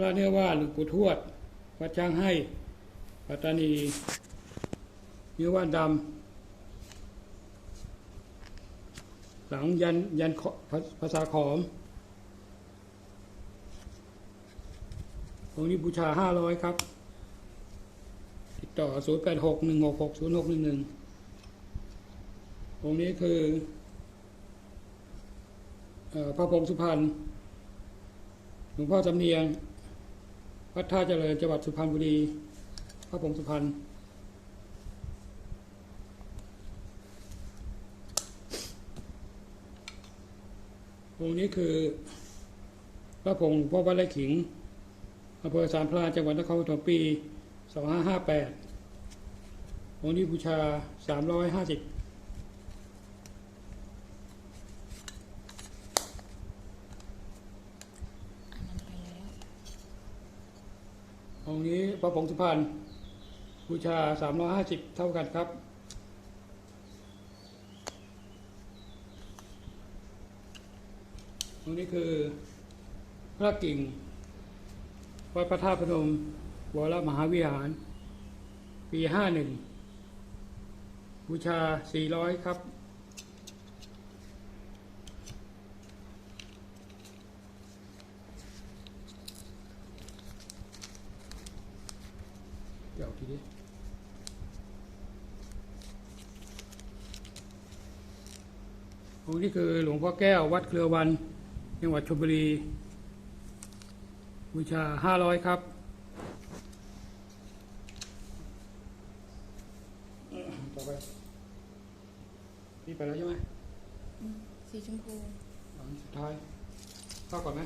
พระเนื้อว่าหลวงปู่ทวด วัดช้างให้ปัตตานีเนื้อว่านดำหลังยันยันขอภาษาขอมองนี้บูชาห้าร้อยครับ ติดต่อศูนย์แปดหกหนึ่งหกหกศูนย์หกหนึ่งหนึ่งองนี้คืออพระพงศ์สุพรรณหลวงพ่อจำเนียง วัดท่าเจริญจังหวัดสุพรรณบุรีพระพงศ์สุพรรณองค์นี้คือ พระพงศ์พ่อวัดไร่ขิงอำเภอสามพรานจังหวัดนครปฐมปี2558องค์นี้บูชา 350 อันนั้นไปแล้ว องค์นี้พระผงสุพรรณบูชา 350 เท่ากันครับ องค์นี้คือพระกิ่ง วัดพระธาตุพนมวรมหาวิหาร ปี 51บูชา 400 ครับ เดี๋ยวทีนี้องค์นี้คือหลวงพ่อแก้ววัดเครือวัน จังหวัดชลบุรี บูชาห้าร้อยครับ ต่อไปพี่ไปแล้วใช่ไหมสีชมพูอันสุดท้ายเข้าก่อนไหม